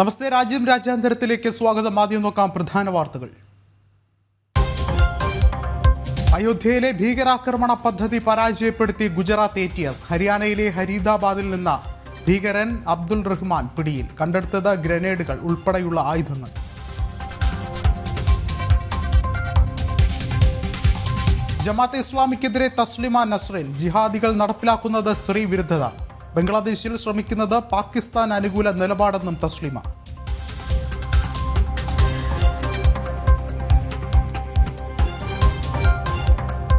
നമസ്തേ രാജ്യം രാജ്യാന്തരത്തിലേക്ക് സ്വാഗതം. ആദ്യം നോക്കാം പ്രധാന വാർത്തകൾ. അയോധ്യയിലെ ഭീകരാക്രമണ പദ്ധതി പരാജയപ്പെടുത്തി ഗുജറാത്ത് എ ടി എസ് ഹരിയാനയിലെ ഹരീദാബാദിൽ നിന്ന് ഭീകരൻ അബ്ദുൾ റഹ്മാൻ പിടിയിൽ. കണ്ടെടുത്തത് ഗ്രനേഡുകൾ ഉൾപ്പെടെയുള്ള ആയുധങ്ങൾ. ജമാഅത്തെ ഇസ്ലാമിക്കെതിരെ തസ്ലിമ നസ്രിൻ. ജിഹാദികൾ നടപ്പിലാക്കുന്നത് സ്ത്രീ വിരുദ്ധത. ബംഗ്ലാദേശിൽ ശ്രമിക്കുന്നത് പാകിസ്ഥാൻ അനുകൂല നിലപാടെന്നും തസ്ലിമ.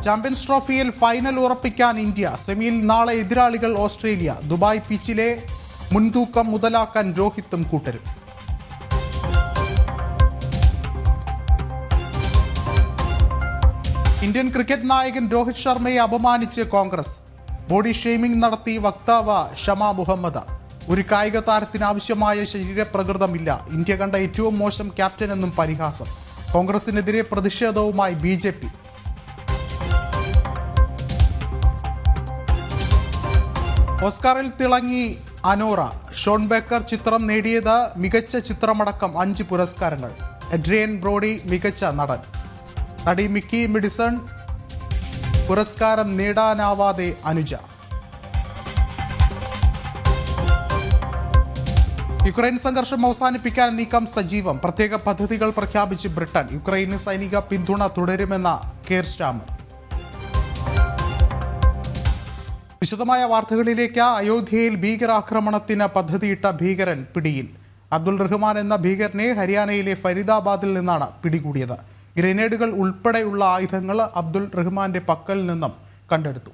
ചാമ്പ്യൻസ് ട്രോഫിയിൽ ഫൈനൽ ഉറപ്പിക്കാൻ ഇന്ത്യ സെമിയിൽ നാളെ എതിരാളികൾ ഓസ്ട്രേലിയ ദുബായ് പിച്ചിലെ മുൻതൂക്കം മുതലാക്കാൻ രോഹിത്തും കൂട്ടരും. ഇന്ത്യൻ ക്രിക്കറ്റ് നായകൻ രോഹിത് ശർമ്മയെ അപമാനിച്ച് കോൺഗ്രസ്. ബോഡി ഷെയ്മിംഗ് നടത്തി വക്താവ് ഷമ മുഹമ്മദ്. ഒരു കായിക താരത്തിന് ആവശ്യമായ ശരീരപ്രകൃതമില്ല. ഇന്ത്യ കണ്ട ഏറ്റവും മോശം ക്യാപ്റ്റൻ എന്നും പരിഹാസം. കോൺഗ്രസിനെതിരെ പ്രതിഷേധവുമായി ബി ജെ പി. ഓസ്കാറിൽ തിളങ്ങി അനോറ. ഷോൺ ബേക്കർ ചിത്രം നേടിയത് മികച്ച ചിത്രമടക്കം അഞ്ച് പുരസ്കാരങ്ങൾ. എഡ്രിയൻ ബ്രോഡി മികച്ച നടൻ. നടി മിക്കി മിഡിസൺ പുരസ്കാരം നേടാനാവാതെ അനുജ. യുക്രൈൻ സംഘർഷം അവസാനിപ്പിക്കാൻ നീക്കം സജീവം. പ്രത്യേക പദ്ധതികൾ പ്രഖ്യാപിച്ച് ബ്രിട്ടൻ. യുക്രൈന് സൈനിക പിന്തുണ തുടരുമെന്ന കെയർ സ്റ്റാമർ വിശദമായ വാർത്തകളിലേക്ക് അയോധ്യയിൽ ഭീകരാക്രമണത്തിന് പദ്ധതിയിട്ട ഭീകരൻ പിടിയിൽ. അബ്ദുൾ റഹ്മാൻ എന്ന ഭീകരനെ ഹരിയാനയിലെ ഫരീദാബാദിൽ നിന്നാണ് പിടികൂടിയത്. ഗ്രനേഡുകൾ ഉൾപ്പെടെയുള്ള ആയുധങ്ങൾ അബ്ദുൾ റഹ്മാന്റെ പക്കൽ നിന്നും കണ്ടെടുത്തു.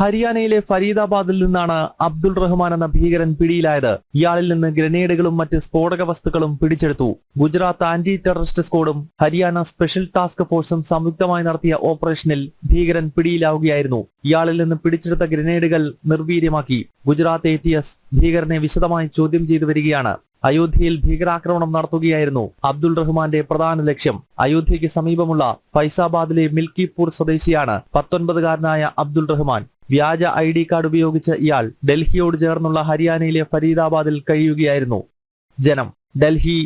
ഹരിയാനയിലെ ഫരീദാബാദിൽ നിന്നാണ് അബ്ദുൾ റഹ്മാൻ എന്ന ഭീകരൻ പിടിയിലായത്. ഇയാളിൽ നിന്ന് ഗ്രനേഡുകളും മറ്റ് സ്ഫോടക വസ്തുക്കളും പിടിച്ചെടുത്തു. ഗുജറാത്ത് ആന്റി ടെററിസ്റ്റ് സ്ക്വാഡും ഹരിയാന സ്പെഷ്യൽ ടാസ്ക് ഫോഴ്സും സംയുക്തമായി നടത്തിയ ഓപ്പറേഷനിൽ ഭീകരൻ പിടിയിലാവുകയായിരുന്നു. ഇയാളിൽ നിന്ന് പിടിച്ചെടുത്ത ഗ്രനേഡുകൾ നിർവീര്യമാക്കി. ഗുജറാത്ത് എ ഭീകരനെ വിശദമായി ചോദ്യം ചെയ്തു വരികയാണ്. അയോധ്യയിൽ ഭീകരാക്രമണം നടത്തുകയായിരുന്നു അബ്ദുൾ റഹ്മാന്റെ പ്രധാന ലക്ഷ്യം. അയോധ്യയ്ക്ക് സമീപമുള്ള ഫൈസാബാദിലെ മിൽക്കിപൂർ സ്വദേശിയാണ് പത്തൊൻപതുകാരനായ അബ്ദുൾ റഹ്മാൻ. വ്യാജ ഐ ഡി കാർഡ് ഉപയോഗിച്ച് ഇയാൾ ഡൽഹിയോട് ചേർന്നുള്ള ഹരിയാനയിലെ ഫരീദാബാദിൽ കഴിയുകയായിരുന്നു. ജനം ഡൽഹി.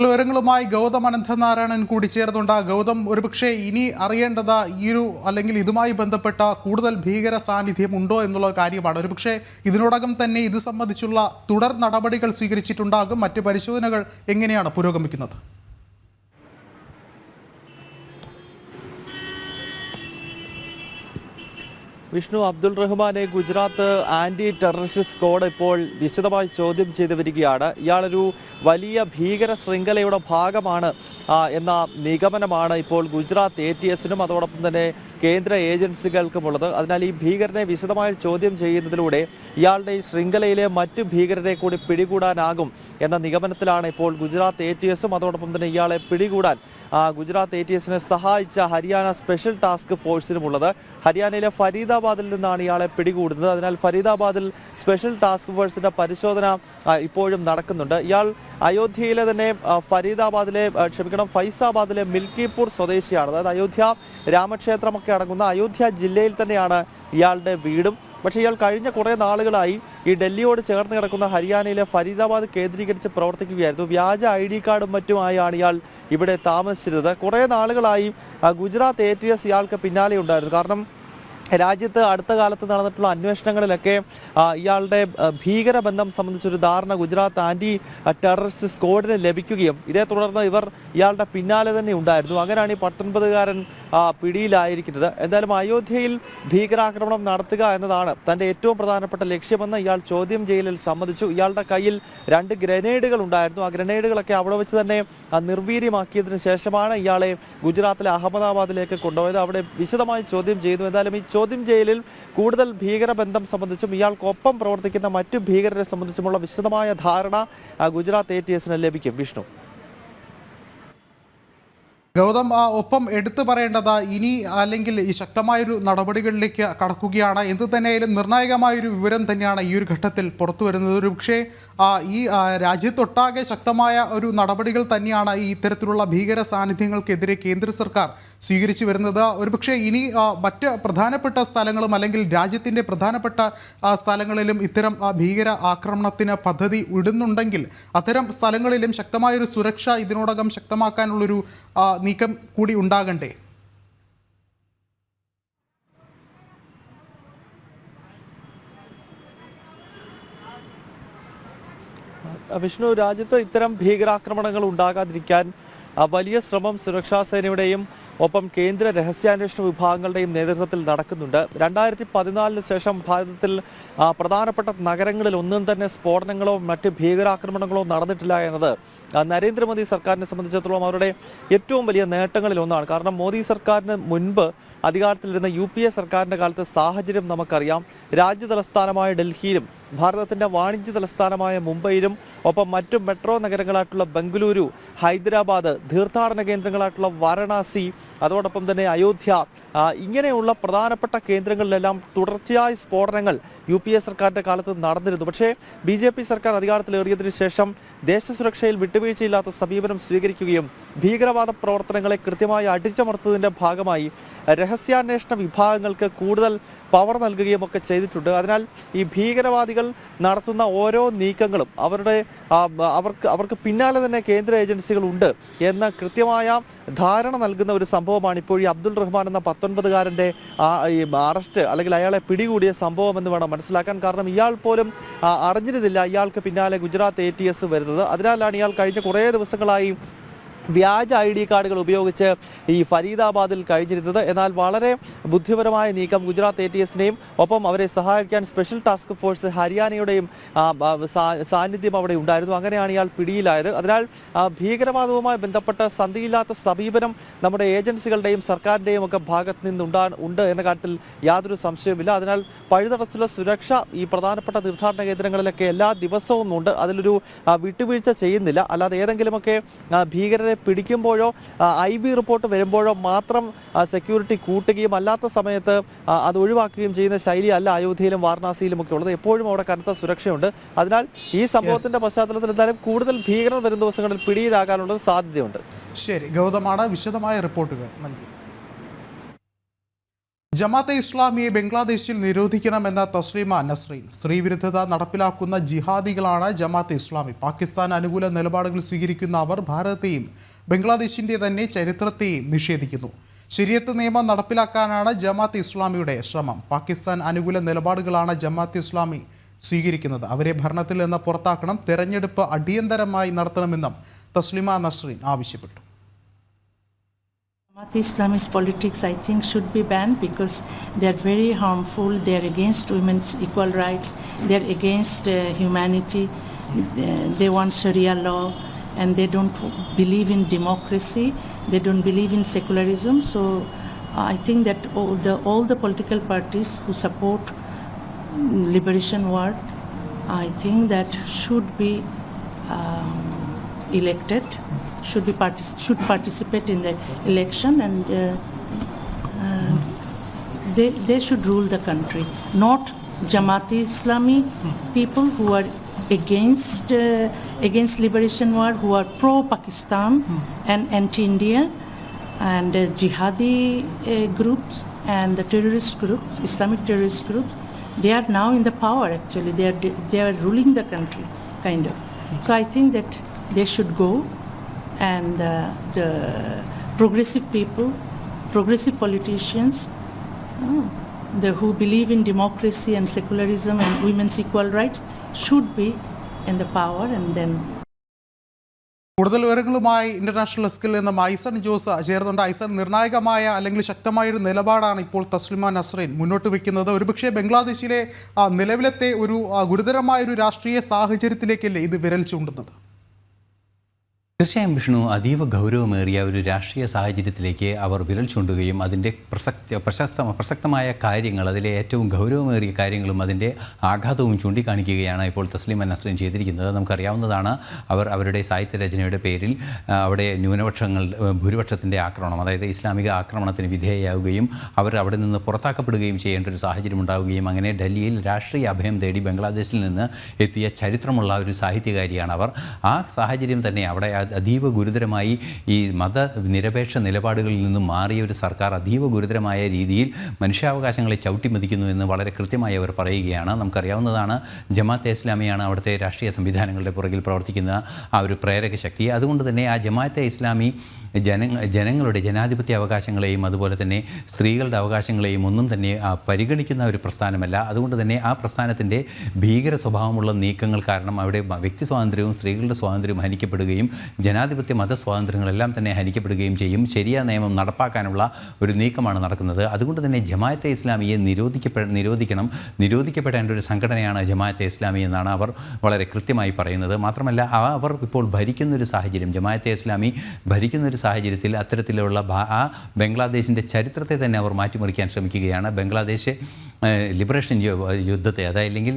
വിവരങ്ങളുമായി ഗൗതം അനന്തനാരായണൻ കൂടി ചേർന്നുണ്ട് ഗൗതം ഒരുപക്ഷെ ഇനി അറിയേണ്ടത് ഈ ഒരു അല്ലെങ്കിൽ ഇതുമായി ബന്ധപ്പെട്ട കൂടുതൽ ഭീകര സാന്നിധ്യം ഉണ്ടോ എന്നുള്ള കാര്യമാണ്. ഒരുപക്ഷെ ഇതിനോടകം തന്നെ ഇത് സംബന്ധിച്ചുള്ള തുടർ നടപടികൾ സ്വീകരിച്ചിട്ടുണ്ടാകും. മറ്റ് പരിശോധനകൾ എങ്ങനെയാണ് പുരോഗമിക്കുന്നത്? വിഷ്ണു അബ്ദുൾ റഹ്മാനെ ഗുജറാത്ത് ആന്റി ടെററിസ്റ്റ് സ്ക്വാഡ് ഇപ്പോൾ വിശദമായി ചോദ്യം ചെയ്തു വരികയാണ്. ഇയാളൊരു വലിയ ഭീകര ശൃംഖലയുടെ ഭാഗമാണ് എന്ന നിഗമനമാണ് ഇപ്പോൾ ഗുജറാത്ത് എ ടി എസിനും അതോടൊപ്പം തന്നെ കേന്ദ്ര ഏജൻസികൾക്കുമുള്ളത്. അതിനാൽ ഈ ഭീകരനെ വിശദമായി ചോദ്യം ചെയ്യുന്നതിലൂടെ ഇയാളുടെ ഈ ശൃംഖലയിലെ മറ്റു ഭീകരരെ കൂടി പിടികൂടാനാകും എന്ന നിഗമനത്തിലാണ് ഇപ്പോൾ ഗുജറാത്ത് എ ടി എസും അതോടൊപ്പം തന്നെ ഇയാളെ പിടികൂടാൻ ഗുജറാത്ത് എ ടി എസിനെ സഹായിച്ച ഹരിയാന സ്പെഷ്യൽ ടാസ്ക് ഫോഴ്സിനുമുള്ളത്. ഹരിയാനയിലെ ഫരീദാബാദിൽ നിന്നാണ് ഇയാളെ പിടികൂടുന്നത്. അതിനാൽ ഫരീദാബാദിൽ സ്പെഷ്യൽ ടാസ്ക് ഫോഴ്സിന്റെ പരിശോധന ഇപ്പോഴും നടക്കുന്നുണ്ട്. ഇയാൾ അയോധ്യയിലെ തന്നെ ഫരീദാബാദിലെ ക്ഷമിക്കണം ഫൈസാബാദിലെ മിൽക്കിപൂർ സ്വദേശിയാണ്. അതായത് അയോധ്യ രാമക്ഷേത്രമൊക്കെ അടങ്ങുന്ന അയോധ്യ ജില്ലയിൽ തന്നെയാണ് ഇയാളുടെ വീടും. പക്ഷേ ഇയാൾ കഴിഞ്ഞ കുറേ നാളുകളായി ഈ ഡൽഹിയോട് ചേർന്ന് കിടക്കുന്ന ഹരിയാനയിലെ ഫരീദാബാദ് കേന്ദ്രീകരിച്ച് പ്രവർത്തിക്കുകയായിരുന്നു. വ്യാജ ഐ ഡി കാർഡും മറ്റുമായാണ് ഇയാൾ ഇവിടെ താമസിച്ചിരുന്നത്. കുറേ നാളുകളായി ഗുജറാത്ത് എ ടി എസ് ഇയാൾക്ക് പിന്നാലെ ഉണ്ടായിരുന്നു. കാരണം രാജ്യത്ത് അടുത്ത കാലത്ത് നടന്നിട്ടുള്ള അന്വേഷണങ്ങളിലൊക്കെ ഇയാളുടെ ഭീകര ഭീകരബന്ധം സംബന്ധിച്ചൊരു ധാരണ ഗുജറാത്ത് ആന്റി ടെററിസ്റ്റ് സ്ക്വാഡിന് ലഭിക്കുകയും ഇതേ തുടർന്ന് ഇവർ ഇയാളുടെ പിന്നാലെ തന്നെ ഉണ്ടായിരുന്നു. അങ്ങനെയാണ് ഈ പത്തൊൻപതുകാരൻ പിടിയിലായിരിക്കുന്നത്. എന്തായാലും അയോധ്യയിൽ ഭീകരാക്രമണം നടത്തുക എന്നതാണ് തന്റെ ഏറ്റവും പ്രധാനപ്പെട്ട ലക്ഷ്യമെന്ന് ഇയാൾ ചോദ്യം ചെയ്യലിൽ സമ്മതിച്ചു. ഇയാളുടെ കയ്യിൽ രണ്ട് ഗ്രനേഡുകൾ ഉണ്ടായിരുന്നു. ആ ഗ്രനേഡുകളൊക്കെ അവിടെ വെച്ച് തന്നെ നിർവീര്യമാക്കിയതിനു ശേഷമാണ് ഇയാളെ ഗുജറാത്തിലെ അഹമ്മദാബാദിലേക്ക് കൊണ്ടുപോയത്. അവിടെ വിശദമായി ചോദ്യം ചെയ്തു. എന്തായാലും ഈ ചോദ്യം ചെയ്യലിൽ കൂടുതൽ ഭീകരബന്ധം സംബന്ധിച്ചും ഇയാൾക്കൊപ്പം പ്രവർത്തിക്കുന്ന മറ്റു ഭീകരരെ സംബന്ധിച്ചുമുള്ള വിശദമായ ധാരണ ഗുജറാത്ത് എ ലഭിക്കും. വിഷ്ണു. ഗൗതം ആ, ഒപ്പം എടുത്തു പറയേണ്ടത് ഇനി അല്ലെങ്കിൽ ഈ ശക്തമായൊരു നടപടികളിലേക്ക് കടക്കുകയാണ്. എന്ത് തന്നെയായാലും നിർണായകമായൊരു വിവരം തന്നെയാണ് ഈ ഒരു ഘട്ടത്തിൽ പുറത്തു വരുന്നത്. ഒരു പക്ഷേ ഈ രാജ്യത്തൊട്ടാകെ ശക്തമായ ഒരു നടപടികൾ തന്നെയാണ് ഈ ഇത്തരത്തിലുള്ള ഭീകര സാന്നിധ്യങ്ങൾക്കെതിരെ കേന്ദ്ര സർക്കാർ സ്വീകരിച്ചു വരുന്നത്. ഒരുപക്ഷെ ഇനി മറ്റ് പ്രധാനപ്പെട്ട സ്ഥലങ്ങളും അല്ലെങ്കിൽ രാജ്യത്തിന്റെ പ്രധാനപ്പെട്ട സ്ഥലങ്ങളിലും ഇത്തരം ഭീകര ആക്രമണത്തിന് പദ്ധതി ഇടുന്നുണ്ടെങ്കിൽ അത്തരം സ്ഥലങ്ങളിലും ശക്തമായൊരു സുരക്ഷ ഇതിനോടകം ശക്തമാക്കാനുള്ളൊരു നീക്കം കൂടി ഉണ്ടാകണ്ടേ? വിഷ്ണു രാജ്യത്ത് ഇത്തരം ഭീകരാക്രമണങ്ങൾ ഉണ്ടാകാതിരിക്കാൻ വലിയ ശ്രമം സുരക്ഷാ സേനയുടെയും ഒപ്പം കേന്ദ്ര രഹസ്യാന്വേഷണ വിഭാഗങ്ങളുടെയും നേതൃത്വത്തിൽ നടക്കുന്നുണ്ട്. രണ്ടായിരത്തി പതിനാലിന് ശേഷം ഭാരതത്തിൽ പ്രധാനപ്പെട്ട നഗരങ്ങളിൽ ഒന്നും തന്നെ സ്ഫോടനങ്ങളോ മറ്റ് ഭീകരാക്രമണങ്ങളോ നടന്നിട്ടില്ല എന്നത് നരേന്ദ്രമോദി സർക്കാരിനെ സംബന്ധിച്ചിടത്തോളം അവരുടെ ഏറ്റവും വലിയ നേട്ടങ്ങളിൽ ഒന്നാണ്. കാരണം മോദി സർക്കാരിന് മുൻപ് അധികാരത്തിലിരുന്ന യു പി എ സർക്കാരിന്റെ കാലത്ത് സാഹചര്യം നമുക്കറിയാം. രാജ്യതലസ്ഥാനമായ ഡൽഹിയിലും ഭാരതത്തിന്റെ വാണിജ്യ തലസ്ഥാനമായ മുംബൈയിലും ഒപ്പം മറ്റു മെട്രോ നഗരങ്ങളായിട്ടുള്ള ബംഗളൂരു ഹൈദരാബാദ് തീർത്ഥാടന കേന്ദ്രങ്ങളായിട്ടുള്ള വാരണാസി അതോടൊപ്പം തന്നെ അയോധ്യ ഇങ്ങനെയുള്ള പ്രധാനപ്പെട്ട കേന്ദ്രങ്ങളിലെല്ലാം തുടർച്ചയായ സ്ഫോടനങ്ങൾ യു പി എ സർക്കാരിന്റെ കാലത്ത് നടന്നിരുന്നു. പക്ഷേ ബി ജെ പി സർക്കാർ അധികാരത്തിലേറിയതിനു ശേഷം ദേശസുരക്ഷയിൽ വിട്ടുവീഴ്ചയില്ലാത്ത സമീപനം സ്വീകരിക്കുകയും ഭീകരവാദ പ്രവർത്തനങ്ങളെ കൃത്യമായി അടിച്ചമർത്തതിന്റെ ഭാഗമായി രഹസ്യാന്വേഷണ വിഭാഗങ്ങൾക്ക് കൂടുതൽ പവർ നൽകുകയും ഒക്കെ ചെയ്തിട്ടുണ്ട്. അതിനാൽ ഈ ഭീകരവാദികൾ നടത്തുന്ന ഓരോ നീക്കങ്ങളും അവരുടെ അവർക്ക് അവർക്ക് പിന്നാലെ തന്നെ കേന്ദ്ര ഏജൻസികൾ ഉണ്ട് എന്ന കൃത്യമായ ധാരണ നൽകുന്ന ഒരു സംഭവമാണ് ഇപ്പോൾ ഈ അബ്ദുൾ റഹ്മാൻ എന്ന പത്തൊൻപതുകാരന്റെ അറസ്റ്റ് അല്ലെങ്കിൽ അയാളെ പിടികൂടിയ സംഭവം എന്ന് വേണം മനസ്സിലാക്കാൻ. കാരണം ഇയാൾ പോലും അറിഞ്ഞിരുന്നില്ല ഇയാൾക്ക് പിന്നാലെ ഗുജറാത്ത് എ വരുന്നത്. അതിനാലാണ് ഇയാൾ കഴിഞ്ഞ കുറേ ദിവസങ്ങളായി വ്യാജ ഐ ഡി കാർഡുകൾ ഉപയോഗിച്ച് ഈ ഫരീദാബാദിൽ കഴിഞ്ഞിരുന്നത്. എന്നാൽ വളരെ ബുദ്ധിപരമായ നീക്കം ഗുജറാത്ത് എ ടി എസിനെയും ഒപ്പം അവരെ സഹായിക്കാൻ സ്പെഷ്യൽ ടാസ്ക് ഫോഴ്സ് ഹരിയാനയുടെയും സാന്നിധ്യം അവിടെ ഉണ്ടായിരുന്നു. അങ്ങനെയാണ് ഇയാൾ പിടിയിലായത്. അതിനാൽ ഭീകരവാദവുമായി ബന്ധപ്പെട്ട സന്ധിയില്ലാത്ത സമീപനം നമ്മുടെ ഏജൻസികളുടെയും സർക്കാരിന്റെയും ഒക്കെ ഭാഗത്ത് നിന്നുണ്ടാ ഉണ്ട് എന്ന കാര്യത്തിൽ യാതൊരു സംശയവുമില്ല. അതിനാൽ പഴുതടച്ചുള്ള സുരക്ഷ ഈ പ്രധാനപ്പെട്ട തീർത്ഥാടന കേന്ദ്രങ്ങളിലൊക്കെ എല്ലാ ദിവസവും ഉണ്ട്. അതിലൊരു വിട്ടുവീഴ്ച ചെയ്യുന്നില്ല. അല്ലാതെ ഏതെങ്കിലുമൊക്കെ ആ, ഭീകരരെ പിടിക്കുമ്പോഴോ ഐ ബി റിപ്പോർട്ട് വരുമ്പോഴോ മാത്രം സെക്യൂരിറ്റി കൂട്ടുകയും അല്ലാത്ത സമയത്ത് അത് ഒഴിവാക്കുകയും ചെയ്യുന്ന ശൈലി അല്ല അയോധ്യയിലും വാരണാസിയിലും ഒക്കെ ഉള്ളത്. എപ്പോഴും അവിടെ കനത്ത സുരക്ഷയുണ്ട്. അതിനാൽ ഈ സംഭവത്തിന്റെ പശ്ചാത്തലത്തിൽ എന്തായാലും കൂടുതൽ ഭീകരർ വരും ദിവസങ്ങളിൽ പിടിയിലാകാനുള്ള സാധ്യതയുണ്ട്. ശരി. ഗൗതമാണ് വിശദമായ റിപ്പോർട്ടുകൾ നൽകിയത്. ജമാഅത്തെ ഇസ്ലാമിയെ ബംഗ്ലാദേശിൽ നിരോധിക്കണമെന്ന തസ്ലീമ നസ്രീൻ സ്ത്രീവിരുദ്ധത നടപ്പിലാക്കുന്ന ജിഹാദികളാണ് ജമാഅത്തെ ഇസ്ലാമി. പാകിസ്ഥാൻ അനുകൂല നിലപാടുകൾ സ്വീകരിക്കുന്ന അവർ ഭാരതത്തെയും ബംഗ്ലാദേശിന്റെ തന്നെ ചരിത്രത്തെയും നിഷേധിക്കുന്നു. ശരിയത്ത് നിയമം നടപ്പിലാക്കാനാണ് ജമാഅത്തെ ഇസ്ലാമിയുടെ ശ്രമം. പാകിസ്ഥാൻ അനുകൂല നിലപാടുകളാണ് ജമാഅത്തെ ഇസ്ലാമി സ്വീകരിക്കുന്നത്. അവരെ ഭരണത്തിൽ നിന്ന് പുറത്താക്കണം തെരഞ്ഞെടുപ്പ് അടിയന്തരമായി നടത്തണമെന്നും തസ്ലിമ നസ്രീൻ ആവശ്യപ്പെട്ടു. Jamaat Islamist politics, I think, should be banned because they are very harmful. They are against women's equal rights. They are against uh, humanity. They, they want Sharia law, and they don't believe in democracy. They don't believe in secularism. So, I think that all the all the political parties who support liberation war, I think that should be um, elected, should be partic- should participate in the election, and uh, uh, they they should rule the country, not Jamaati Islami people who are against uh, against liberation war, who are pro Pakistan and anti India, and uh, jihadi uh, groups and the terrorist groups, Islamic terrorist groups. They are now in the power. Actually, they are they are ruling the country, kind of. So I think that they should go, and uh, the progressive people, progressive politicians, uh, the, who believe in democracy and secularism and women's equal rights, should be in the power, and then കൂടുതൽ വിവരങ്ങളുമായി international ഡെസ്കിൽ നിന്ന് ഐസൺ ജോസ് ചേർന്നുണ്ട് ഐസൺ നിർണായകമായ അല്ലെങ്കിൽ ശക്തമായ ഒരു നിലപാടാണ് ഇപ്പോൾ തസ്ലിമ നസ്രീൻ മുന്നോട്ട് വെക്കുന്നത്. ഒരുപക്ഷെ ബംഗ്ലാദേശിലെ നിലവിലത്തെ ഒരു ഗുരുതരമായ ഒരു രാഷ്ട്രീയ സാഹചര്യത്തിലേക്കല്ലേ ഇത് വിരൽ ചൂണ്ടുന്നത്? തീർച്ചയായും വിഷ്ണു അതീവ ഗൗരവമേറിയ ഒരു രാഷ്ട്രീയ സാഹചര്യത്തിലേക്ക് അവർ വിരൽ ചൂണ്ടുകയും അതിന്റെ പ്രസക്ത പ്രശസ്ത പ്രസക്തമായ കാര്യങ്ങൾ അതിലെ ഏറ്റവും ഗൗരവമേറിയ കാര്യങ്ങളും അതിന്റെ ആഘാതവും ചൂണ്ടിക്കാണിക്കുകയാണ് ഇപ്പോൾ തസ്ലിമ നസ്ലിൻ ചെയ്തിരിക്കുന്നത്. നമുക്കറിയാവുന്നതാണ് അവർ അവരുടെ സാഹിത്യ രചനയുടെ പേരിൽ അവിടെ ന്യൂനപക്ഷങ്ങൾ ഭൂരിപക്ഷത്തിന്റെ ആക്രമണം അതായത് ഇസ്ലാമിക ആക്രമണത്തിന് വിധേയയാവുകയും അവർ അവിടെ നിന്ന് പുറത്താക്കപ്പെടുകയും ചെയ്യേണ്ട ഒരു സാഹചര്യം ഉണ്ടാവുകയും അങ്ങനെ ഡൽഹിയിൽ രാഷ്ട്രീയ അഭയം തേടി ബംഗ്ലാദേശിൽ നിന്ന് എത്തിയ ചരിത്രമുള്ള ഒരു സാഹിത്യകാരിയാണ് അവർ. ആ സാഹചര്യം തന്നെ അവിടെ അതീവ ഗുരുതരമായി ഈ മതനിരപേക്ഷ നിലപാടുകളിൽ നിന്നും മാറിയ ഒരു സർക്കാർ അതീവ ഗുരുതരമായ രീതിയിൽ മനുഷ്യാവകാശങ്ങളെ ചവിട്ടിമതിക്കുന്നു എന്ന് വളരെ കൃത്യമായി അവർ പറയുകയാണ്. നമുക്കറിയാവുന്നതാണ് ജമാഅത്തെ ഇസ്ലാമിയാണ് അവിടുത്തെ രാഷ്ട്രീയ സംവിധാനങ്ങളുടെ പുറകിൽ പ്രവർത്തിക്കുന്ന ആ ഒരു പ്രേരക ശക്തി. അതുകൊണ്ട് തന്നെ ആ ജമാഅത്തെ ഇസ്ലാമി ജന ജനങ്ങളുടെ ജനാധിപത്യ അവകാശങ്ങളെയും അതുപോലെ തന്നെ സ്ത്രീകളുടെ അവകാശങ്ങളെയും ഒന്നും തന്നെ പരിഗണിക്കുന്ന ഒരു പ്രസ്ഥാനമല്ല. അതുകൊണ്ട് തന്നെ ആ പ്രസ്ഥാനത്തിന്റെ ഭീകര സ്വഭാവമുള്ള നീക്കങ്ങൾ കാരണം അവിടെ വ്യക്തി സ്വാതന്ത്ര്യവും സ്ത്രീകളുടെ സ്വാതന്ത്ര്യവും ഹനിക്കപ്പെടുകയും ജനാധിപത്യ മത സ്വാതന്ത്ര്യങ്ങളെല്ലാം തന്നെ ഹനിക്കപ്പെടുകയും ചെയ്യും. ശരിയായ നിയമം നടപ്പാക്കാനുള്ള ഒരു നീക്കമാണ് നടക്കുന്നത്. അതുകൊണ്ട് തന്നെ ജമാഅത്തെ ഇസ്ലാമിയെ നിരോധിക്കപ്പെ നിരോധിക്കണം. നിരോധിക്കപ്പെടേണ്ട ഒരു സംഘടനയാണ് ജമാഅത്തെ ഇസ്ലാമി എന്നാണ് അവർ വളരെ കൃത്യമായി പറയുന്നത്. മാത്രമല്ല അവർ ഇപ്പോൾ ഭരിക്കുന്നൊരു സാഹചര്യം ജമാഅത്തെ ഇസ്ലാമി ഭരിക്കുന്ന ഒരു സാഹചര്യത്തിൽ അത്തരത്തിലുള്ള ആ ബംഗ്ലാദേശിന്റെ ചരിത്രത്തെ തന്നെ അവർ മാറ്റിമറിക്കാൻ ശ്രമിക്കുകയാണ്. ബംഗ്ലാദേശ് ലിബറേഷൻ യുദ്ധത്തെ അതായില്ലെങ്കിൽ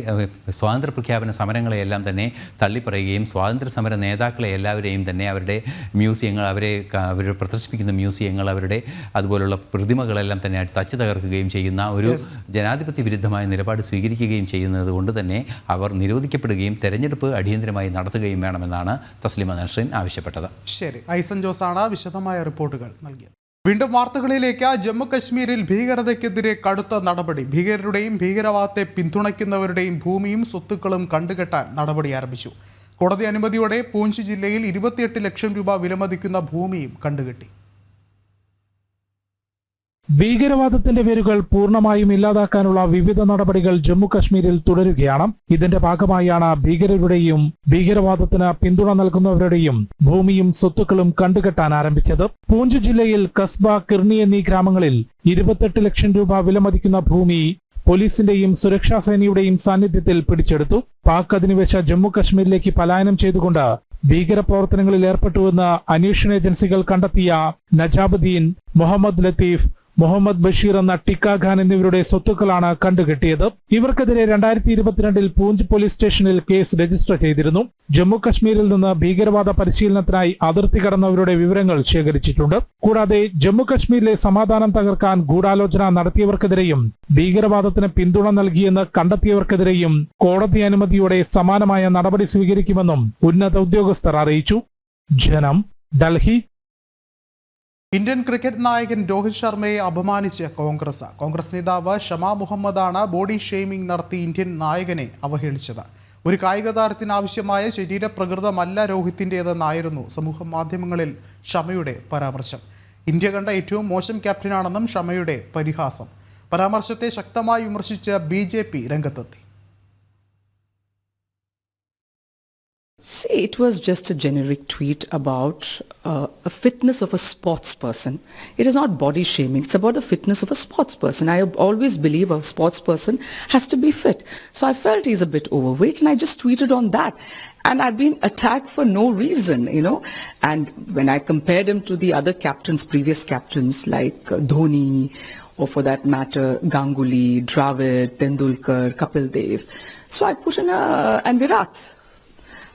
സ്വാതന്ത്ര്യ പ്രഖ്യാപന സമരങ്ങളെയെല്ലാം തന്നെ തള്ളിപ്പറയുകയും സ്വാതന്ത്ര്യ സമര നേതാക്കളെ എല്ലാവരെയും തന്നെ അവരുടെ മ്യൂസിയങ്ങൾ അവരെ അവർ പ്രദർശിപ്പിക്കുന്ന മ്യൂസിയങ്ങൾ അവരുടെ അതുപോലുള്ള പ്രതിമകളെല്ലാം തന്നെ തച്ചു തകർക്കുകയും ചെയ്യുന്ന ഒരു ജനാധിപത്യ വിരുദ്ധമായ നിലപാട് സ്വീകരിക്കുകയും ചെയ്യുന്നത് കൊണ്ട് തന്നെ അവർ നിരോധിക്കപ്പെടുകയും തെരഞ്ഞെടുപ്പ് അടിയന്തരമായി നടത്തുകയും വേണമെന്നാണ് തസ്ലിമ നസ്രീൻ ആവശ്യപ്പെട്ടത്. ശരി. ഐസൻ ജോസാണ് വിശദമായ റിപ്പോർട്ടുകൾ നൽകിയത്. വീണ്ടും വാർത്തകളിലേക്ക്. ജമ്മു കശ്മീരിൽ ഭീകരതയ്ക്കെതിരെ കടുത്ത നടപടി. ഭീകരരുടെയും ഭീകരവാദത്തെ പിന്തുണയ്ക്കുന്നവരുടെയും ഭൂമിയും സ്വത്തുക്കളും കണ്ടുകെട്ടാൻ നടപടി ആരംഭിച്ചു. കോടതി അനുമതിയോടെ പൂഞ്ച് ജില്ലയിൽ ഇരുപത്തിയെട്ട് ലക്ഷം രൂപ വിലമതിക്കുന്ന ഭൂമിയും കണ്ടുകെട്ടി. ഭീകരവാദത്തിന്റെ വേരുകൾ പൂർണമായും ഇല്ലാതാക്കാനുള്ള വിവിധ നടപടികൾ ജമ്മു കശ്മീരിൽ തുടരുകയാണ്. ഇതിന്റെ ഭാഗമായാണ് ഭീകരരുടെയും ഭീകരവാദത്തിന് പിന്തുണ നൽകുന്നവരുടെയും ഭൂമിയും സ്വത്തുക്കളും കണ്ടുകെട്ടാൻ ആരംഭിച്ചത്. പൂഞ്ച് ജില്ലയിൽ കസ്ബ കിർണി എന്നീ ഗ്രാമങ്ങളിൽ ഇരുപത്തെട്ട് ലക്ഷം രൂപ വിലമതിക്കുന്ന ഭൂമി പോലീസിന്റെയും സുരക്ഷാ സേനയുടെയും സാന്നിധ്യത്തിൽ പിടിച്ചെടുത്തു. പാക് അധിനിവേശ ജമ്മു കശ്മീരിലേക്ക് പലായനം ചെയ്തുകൊണ്ട് ഭീകരപ്രവർത്തനങ്ങളിൽ ഏർപ്പെട്ടുവെന്ന് അന്വേഷണ ഏജൻസികൾ കണ്ടെത്തിയ നജാബുദ്ദീൻ മുഹമ്മദ് ലത്തീഫ് മുഹമ്മദ് ബഷീർ എന്ന ടിക്ക ഖാൻ എന്നിവരുടെ സ്വത്തുക്കളാണ് കണ്ടുകെട്ടിയത്. ഇവർക്കെതിരെ രണ്ടായിരത്തി ഇരുപത്തിരണ്ടിൽ പൂഞ്ച് പോലീസ് സ്റ്റേഷനിൽ കേസ് രജിസ്റ്റർ ചെയ്തിരുന്നു. ജമ്മു കശ്മീരിൽ നിന്ന് ഭീകരവാദ പരിശീലനത്തിനായി അതിർത്തി കടന്നവരുടെ വിവരങ്ങൾ ശേഖരിച്ചിട്ടുണ്ട്. കൂടാതെ ജമ്മു കശ്മീരിലെ സമാധാനം തകർക്കാൻ ഗൂഢാലോചന നടത്തിയവർക്കെതിരെയും ഭീകരവാദത്തിന് പിന്തുണ നൽകിയെന്ന് കണ്ടെത്തിയവർക്കെതിരെയും കോടതി അനുമതിയോടെ സമാനമായ നടപടി സ്വീകരിക്കുമെന്നും ഉന്നത ഉദ്യോഗസ്ഥർ അറിയിച്ചു. ജനം ഡൽഹി ഇന്ത്യൻ ക്രിക്കറ്റ് നായകൻ രോഹിത് ശർമ്മയെ അപമാനിച്ച് കോൺഗ്രസ്. കോൺഗ്രസ് നേതാവ് ഷമാ മുഹമ്മദാണ് ബോഡി ഷെയ്മിംഗ് നടത്തി ഇന്ത്യൻ നായകനെ അവഹേളിച്ചത്. ഒരു കായിക താരത്തിനാവശ്യമായ ശരീരപ്രകൃതമല്ല രോഹിത്തിന്റേതെന്നായിരുന്നു സമൂഹ മാധ്യമങ്ങളിൽ ഷമയുടെ പരാമർശം. ഇന്ത്യ കണ്ട ഏറ്റവും മോശം ക്യാപ്റ്റനാണെന്നും ഷമയുടെ പരിഹാസം. പരാമർശത്തെ ശക്തമായി വിമർശിച്ച് ബി രംഗത്തെത്തി. See, it was just a generic tweet about uh, a fitness of a sports person. It is not body shaming. It's about the fitness of a sports person. I always believe a sports person has to be fit. So I felt he's a bit overweight and I just tweeted on that. And I've been attacked for no reason, you know. And when I compared him to the other captains, previous captains like uh, Dhoni, or for that matter, Ganguly, Dravid, Tendulkar, Kapil Dev. So I put in a, and Virat.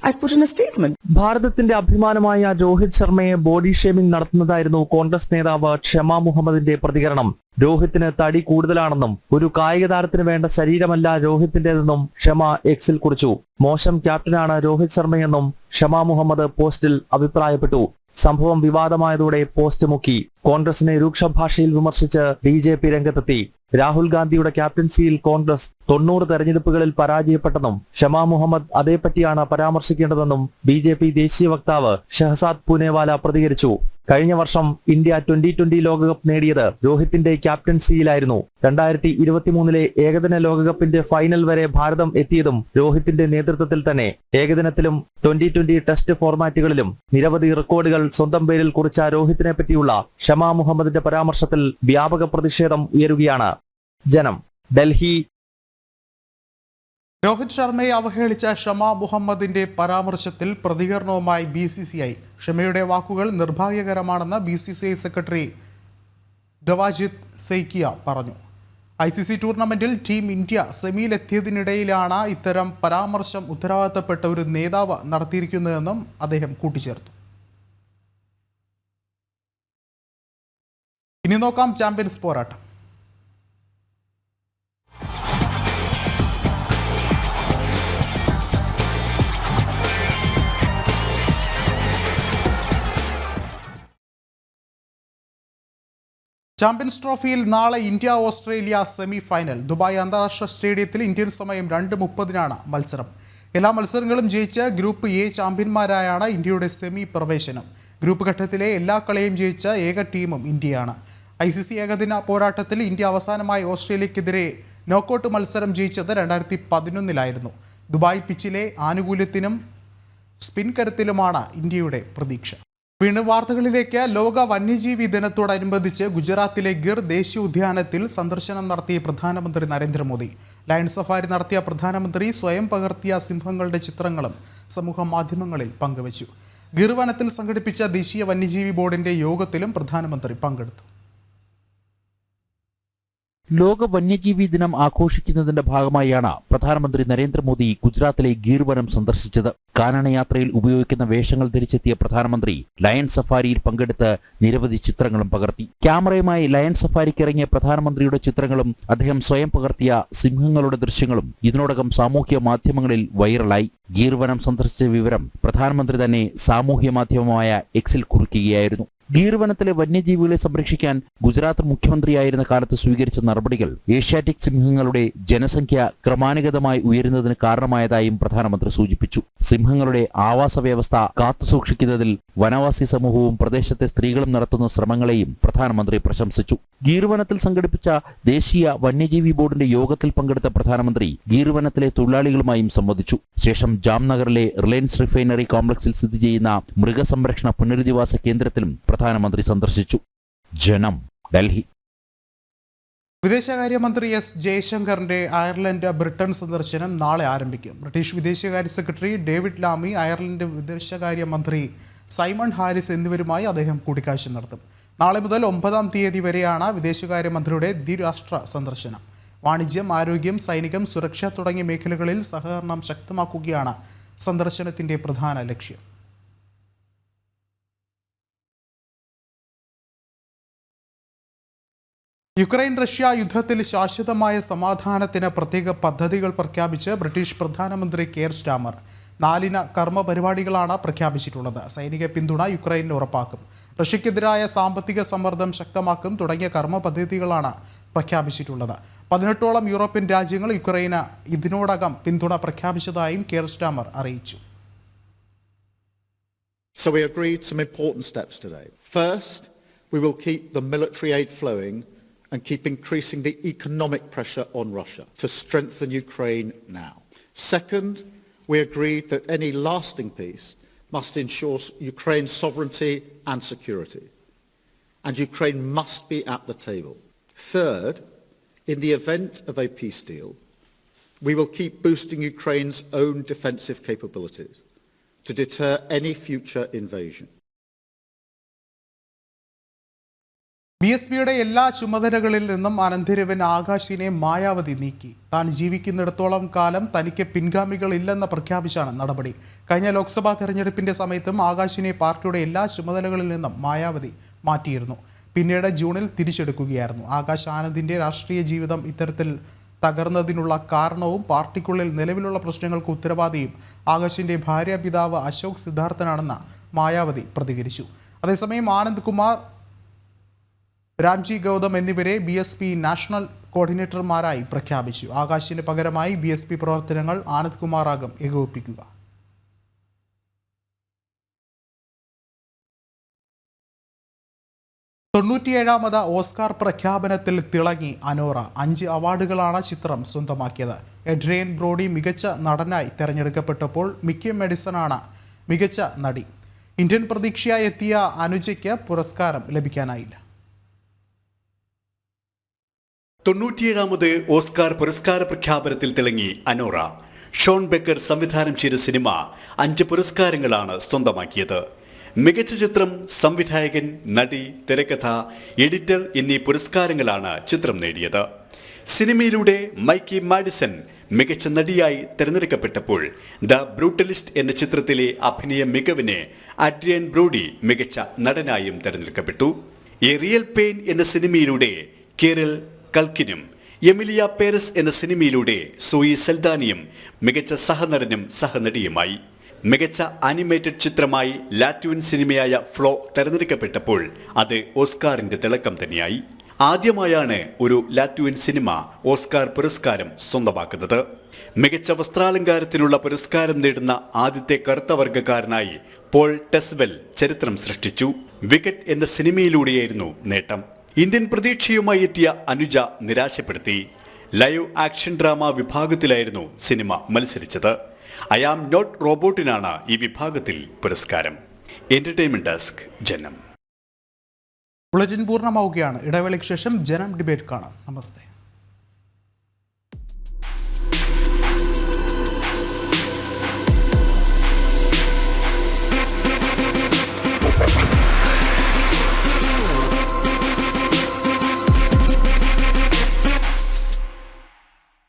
I put in a statement. ഭാരതത്തിന്റെ അഭിമാനമായ രോഹിത് ശർമ്മയെ body shaming നടത്തുന്നതായിരുന്നു കോൺഗ്രസ് നേതാവ് ക്ഷമ മുഹമ്മദിന്റെ പ്രതികരണം. രോഹിത്തിന് തടി കൂടുതലാണെന്നും ഒരു കായിക താരത്തിന് വേണ്ട ശരീരമല്ല രോഹിത്തിന്റേതെന്നും ക്ഷമ എക്സിൽ കുറിച്ചു. മോശം ക്യാപ്റ്റനാണ് രോഹിത് ശർമ്മയെന്നും ഷമ മുഹമ്മദ് പോസ്റ്റിൽ അഭിപ്രായപ്പെട്ടു. സംഭവം വിവാദമായതോടെ പോസ്റ്റ് മുക്കി. കോൺഗ്രസിനെ രൂക്ഷ ഭാഷയിൽ വിമർശിച്ച് ബി രംഗത്തെത്തി. രാഹുൽ ഗാന്ധിയുടെ ക്യാപ്റ്റൻസിയിൽ കോൺഗ്രസ് തൊണ്ണൂറ് തെരഞ്ഞെടുപ്പുകളിൽ പരാജയപ്പെട്ടെന്നും ഷമാ മുഹമ്മദ് അതേപ്പറ്റിയാണ് പരാമർശിക്കേണ്ടതെന്നും ബി ദേശീയ വക്താവ് ഷഹസാദ് പൂനെവാല പ്രതികരിച്ചു. കഴിഞ്ഞ വർഷം ഇന്ത്യ ട്വന്റി ട്വന്റി ലോകകപ്പ് നേടിയത് രോഹിത്തിന്റെ ക്യാപ്റ്റൻസിയിലായിരുന്നു. രണ്ടായിരത്തി ഇരുപത്തിമൂന്നിലെ ഏകദിന ലോകകപ്പിന്റെ ഫൈനൽ വരെ ഭാരതം എത്തിയതും രോഹിത്തിന്റെ നേതൃത്വത്തിൽ തന്നെ. ഏകദിനത്തിലും ട്വന്റി ട്വന്റി ടെസ്റ്റ് ഫോർമാറ്റുകളിലും നിരവധി റെക്കോർഡുകൾ സ്വന്തം പേരിൽ കുറിച്ച രോഹിത്തിനെ പറ്റിയുള്ള ഷമാ മുഹമ്മദിന്റെ പരാമർശത്തിൽ വ്യാപക പ്രതിഷേധം ഉയരുകയാണ്. ജനം ഡൽഹി രോഹിത് ശർമ്മയെ അവഹേളിച്ച ഷമ മുഹമ്മദിന്റെ പരാമർശത്തിൽ പ്രതികരണവുമായി ബി സി സി ഐ. ഷമയുടെ വാക്കുകൾ നിർഭാഗ്യകരമാണെന്ന് B C C I secretary Devajit Saikia പറഞ്ഞു. ഐ സി സി ടൂർണമെന്റിൽ ടീം ഇന്ത്യ സെമിയിലെത്തിയതിനിടയിലാണ് ഇത്തരം പരാമർശം ഉത്തരവാദിത്തപ്പെട്ട ഒരു നേതാവ് നടത്തിയിരിക്കുന്നതെന്നും അദ്ദേഹം കൂട്ടിച്ചേർത്തു. ഇനി നോക്കാം ചാമ്പ്യൻസ് പോരാട്ടം. ചാമ്പ്യൻസ് ട്രോഫിയിൽ നാളെ India Australia semi final Dubai അന്താരാഷ്ട്ര സ്റ്റേഡിയത്തിൽ ഇന്ത്യൻ സമയം രണ്ട് മുപ്പതിനാണ് മത്സരം. എല്ലാ മത്സരങ്ങളും ജയിച്ച ഗ്രൂപ്പ് എ ചാമ്പ്യന്മാരായാണ് ഇന്ത്യയുടെ സെമി പ്രവേശനം. ഗ്രൂപ്പ് ഘട്ടത്തിലെ എല്ലാ കളിയും ജയിച്ച ഏക ടീമും ഇന്ത്യയാണ്. ഐ സി സി ഏകദിന പോരാട്ടത്തിൽ ഇന്ത്യ അവസാനമായി ഓസ്ട്രേലിയക്കെതിരെ നോക്കൌട്ട് മത്സരം ജയിച്ചത് രണ്ടായിരത്തി പതിനൊന്നിലായിരുന്നു ദുബായ് പിച്ചിലെ ആനുകൂല്യത്തിനും സ്പിൻ കരുത്തിലുമാണ് ഇന്ത്യയുടെ പ്രതീക്ഷ. വീണ്ടും വാർത്തകളിലേക്ക് ലോക വന്യജീവി ദിനത്തോടനുബന്ധിച്ച് ഗുജറാത്തിലെ ഗിർ ദേശീയ ഉദ്യാനത്തിൽ സന്ദർശനം നടത്തിയ പ്രധാനമന്ത്രി നരേന്ദ്രമോദി. ലയൺ സഫാരി നടത്തിയ പ്രധാനമന്ത്രി സ്വയം പകർത്തിയ സിംഹങ്ങളുടെ ചിത്രങ്ങളും സമൂഹ മാധ്യമങ്ങളിൽ പങ്കുവച്ചു. ഗിർ വനത്തിൽ സംഘടിപ്പിച്ച ദേശീയ വന്യജീവി ബോർഡിന്റെ യോഗത്തിലും പ്രധാനമന്ത്രി പങ്കെടുത്തു. ലോക വന്യജീവി ദിനം ആഘോഷിക്കുന്നതിന്റെ ഭാഗമായാണ് പ്രധാനമന്ത്രി നരേന്ദ്രമോദി ഗുജറാത്തിലെ ഗീർവനം സന്ദർശിച്ചത്. കാനനയാത്രയിൽ ഉപയോഗിക്കുന്ന വേഷങ്ങൾ ധരിച്ചെത്തിയ പ്രധാനമന്ത്രി ലയൺ സഫാരിയിൽ പങ്കെടുത്ത് നിരവധി ചിത്രങ്ങളും പകർത്തി. ക്യാമറയുമായി ലയൺ സഫാരിക്ക് ഇറങ്ങിയ പ്രധാനമന്ത്രിയുടെ ചിത്രങ്ങളും അദ്ദേഹം സ്വയം പകർത്തിയ സിംഹങ്ങളുടെ ദൃശ്യങ്ങളും ഇതിനോടകം സാമൂഹ്യ മാധ്യമങ്ങളിൽ വൈറലായി. ഗീർവനം സന്ദർശിച്ച വിവരം പ്രധാനമന്ത്രി തന്നെ സാമൂഹ്യ മാധ്യമമായ എക്സിൽ കുറിക്കുകയായിരുന്നു. ഗീർ വനത്തിലെ വന്യജീവികളെ സംരക്ഷിക്കാൻ ഗുജറാത്ത് മുഖ്യമന്ത്രിയായിരുന്ന കാലത്ത് സ്വീകരിച്ച നടപടികൾ ഏഷ്യാറ്റിക് സിംഹങ്ങളുടെ ജനസംഖ്യ ക്രമാനുഗതമായി ഉയരുന്നതിന് കാരണമായതായും പ്രധാനമന്ത്രി സൂചിപ്പിച്ചു. സിംഹങ്ങളുടെ ആവാസ വ്യവസ്ഥ കാത്തുസൂക്ഷിക്കുന്നതിൽ വനവാസി സമൂഹവും പ്രദേശത്തെ സ്ത്രീകളും നടത്തുന്ന ശ്രമങ്ങളെയും പ്രധാനമന്ത്രി പ്രശംസിച്ചു. ഗീർവനത്തിൽ സംഘടിപ്പിച്ച ദേശീയ വന്യജീവി ബോർഡിന്റെ യോഗത്തിൽ പങ്കെടുത്ത പ്രധാനമന്ത്രി ഗീർവനത്തിലെ തൊഴിലാളികളുമായും സംവദിച്ചു. ശേഷം ജാംനഗറിലെ റിലയൻസ് റിഫൈനറി കോംപ്ലക്സിൽ സ്ഥിതി ചെയ്യുന്ന മൃഗസംരക്ഷണ പുനരധിവാസ കേന്ദ്രത്തിലും പ്രധാനമന്ത്രി സന്ദർശിച്ചു. ജനം ഡൽഹി. വിദേശകാര്യമന്ത്രി എസ് ജയശങ്കറിന്റെ അയർലൻഡ് ബ്രിട്ടൻ സന്ദർശനം നാളെ ആരംഭിക്കും. ബ്രിട്ടീഷ് വിദേശകാര്യ സെക്രട്ടറി ഡേവിഡ് ലാമി അയർലൻഡ് വിദേശകാര്യമന്ത്രി സൈമൺ ഹാരിസ് എന്നിവരുമായി അദ്ദേഹം കൂടിക്കാഴ്ച നടത്തും. നാളെ മുതൽ ഒമ്പതാം തീയതി വരെയാണ് വിദേശകാര്യമന്ത്രിയുടെ ദ്വിരാഷ്ട്ര സന്ദർശനം. വാണിജ്യം ആരോഗ്യം സൈനികം സുരക്ഷ തുടങ്ങിയ മേഖലകളിൽ സഹകരണം ശക്തമാക്കുകയാണ് സന്ദർശനത്തിന്റെ പ്രധാന ലക്ഷ്യം. യുക്രൈൻ റഷ്യ യുദ്ധത്തിൽ ശാശ്വതമായ സമാധാനത്തിന് പ്രത്യേക പദ്ധതികൾ പ്രഖ്യാപിച്ച് ബ്രിട്ടീഷ് പ്രധാനമന്ത്രി കെയർ സ്റ്റാമർ. നാലിന കർമ്മ പരിപാടികളാണ് പ്രഖ്യാപിച്ചിട്ടുള്ളത്. സൈനിക പിന്തുണ യുക്രൈനിന് ഉറപ്പാക്കും. റഷ്യക്കെതിരായ സാമ്പത്തിക സമ്മർദ്ദം ശക്തമാക്കും തുടങ്ങിയ കർമ്മ പദ്ധതികളാണ് പ്രഖ്യാപിച്ചിട്ടുള്ളത്. പതിനെട്ടോളം യൂറോപ്യൻ രാജ്യങ്ങൾ യുക്രൈന് ഇതിനോടകം പിന്തുണ പ്രഖ്യാപിച്ചതായും കെയർ സ്റ്റാമർ അറിയിച്ചു. So we agreed some important steps today. First, we will keep the military aid flowing and keep increasing the economic pressure on Russia to strengthen Ukraine now. Second, we agreed that any lasting peace must ensure Ukraine's sovereignty and security. And Ukraine must be at the table. Third, in the event of a peace deal, we will keep boosting Ukraine's own defensive capabilities to deter any future invasion. B S പിയുടെ എല്ലാ ചുമതലകളിൽ നിന്നും അനന്തിരവൻ ആകാശിനെ മായാവതി നീക്കി. താൻ ജീവിക്കുന്നിടത്തോളം കാലം തനിക്ക് പിൻഗാമികൾ ഇല്ലെന്ന് പ്രഖ്യാപിച്ചാണ് നടപടി. കഴിഞ്ഞ ലോക്സഭാ തെരഞ്ഞെടുപ്പിന്റെ സമയത്തും ആകാശിനെ പാർട്ടിയുടെ എല്ലാ ചുമതലകളിൽ നിന്നും മായാവതി മാറ്റിയിരുന്നു. പിന്നീട് ജൂണിൽ തിരിച്ചെടുക്കുകയായിരുന്നു. ആകാശ് ആനന്ദിന്റെ രാഷ്ട്രീയ ജീവിതം ഇത്തരത്തിൽ തകർന്നതിനുള്ള കാരണവും പാർട്ടിക്കുള്ളിൽ നിലവിലുള്ള പ്രശ്നങ്ങൾക്ക് ഉത്തരവാദിയും ആകാശിന്റെ ഭാര്യ പിതാവ് അശോക് സിദ്ധാർത്ഥനാണെന്ന് മായാവതി പ്രതികരിച്ചു. അതേസമയം ആനന്ദ് കുമാർ രാംജി ഗൗതം എന്നിവരെ ബി എസ് പി നാഷണൽ കോർഡിനേറ്റർമാരായി പ്രഖ്യാപിച്ചു. ആകാശിന് പകരമായി ബി എസ് പി പ്രവർത്തനങ്ങൾ ആനന്ദ് കുമാറാകും ഏകോപിപ്പിക്കുക. തൊണ്ണൂറ്റിയേഴാമത് ഓസ്കാർ പ്രഖ്യാപനത്തിൽ തിളങ്ങി അനോറ. അഞ്ച് അവാർഡുകളാണ് ചിത്രം സ്വന്തമാക്കിയത്. എഡ്രിയൻ ബ്രോഡി മികച്ച നടനായി തിരഞ്ഞെടുക്കപ്പെട്ടപ്പോൾ മിക്കി മെഡിസണാണ് മികച്ച നടി. ഇന്ത്യൻ പ്രതീക്ഷയായി എത്തിയ അനുജയ്ക്ക് പുരസ്കാരം ലഭിക്കാനായില്ല. തൊണ്ണൂറ്റിയേഴാമത് ഓസ്കാർ പുരസ്കാര പ്രഖ്യാപനത്തിൽ തിളങ്ങി അനോറ. ഷോൺ ബെക്കർ സംവിധാനം ചെയ്ത സിനിമ അഞ്ച് പുരസ്കാരങ്ങളാണ് സ്വന്തമാക്കിയത്. മികച്ച ചിത്രം സംവിധായകൻ നടി തിരക്കഥ എഡിറ്റർ എന്നീ പുരസ്കാരങ്ങളാണ് ചിത്രം നേടിയത്. സിനിമയിലൂടെ മൈക്കി മാഡിസൺ മികച്ച നടിയായി തിരഞ്ഞെടുക്കപ്പെട്ടപ്പോൾ ദ ബ്രൂട്ടലിസ്റ്റ് എന്ന ചിത്രത്തിലെ അഭിനയ മികവിന് അഡ്രിയൻ ബ്രൂഡി മികച്ച നടനായും തിരഞ്ഞെടുക്കപ്പെട്ടു. എ റിയൽ പെയിൻ എന്ന സിനിമയിലൂടെ കേരൽ കൽക്കിനും എമിലിയ പേരസ് എന്ന സിനിമയിലൂടെ സൂയി സെൽദാനിയും മികച്ച സഹനടനും സഹനടിയുമായി. മികച്ച അനിമേറ്റഡ് ചിത്രമായി ലാറ്റ്വിൻ സിനിമയായ ഫ്ലോ തെരഞ്ഞെടുക്കപ്പെട്ടപ്പോൾ അത് ഓസ്കാറിന്റെ തിളക്കം തന്നെയായി. ആദ്യമായാണ് ഒരു ലാറ്റ്വിൻ സിനിമ ഓസ്കാർ പുരസ്കാരം സ്വന്തമാക്കുന്നത്. മികച്ച വസ്ത്രാലങ്കാരത്തിനുള്ള പുരസ്കാരം നേടുന്ന ആദ്യത്തെ കറുത്ത വർഗക്കാരനായി പോൾ ടെസ്വെൽ ചരിത്രം സൃഷ്ടിച്ചു. വിക്കറ്റ് എന്ന സിനിമയിലൂടെയായിരുന്നു നേട്ടം. ഇന്ത്യൻ പ്രതീക്ഷയുമായി എത്തിയ അനുജ നിരാശപ്പെടുത്തി. ലൈവ് ആക്ഷൻ ഡ്രാമ വിഭാഗത്തിലായിരുന്നു സിനിമ മത്സരിച്ചത്. ഐ ആം നോട്ട് റോബോട്ടിനാണ് ഈ വിഭാഗത്തിൽ പുരസ്കാരം. Entertainment desk Janam. ബുള്ളറ്റിൻ പൂർണമാവുകയാണ്. ഇടവേളയ്ക്ക് ശേഷം ജനം ഡിബേറ്റ് കാണാം. നമസ്തേ.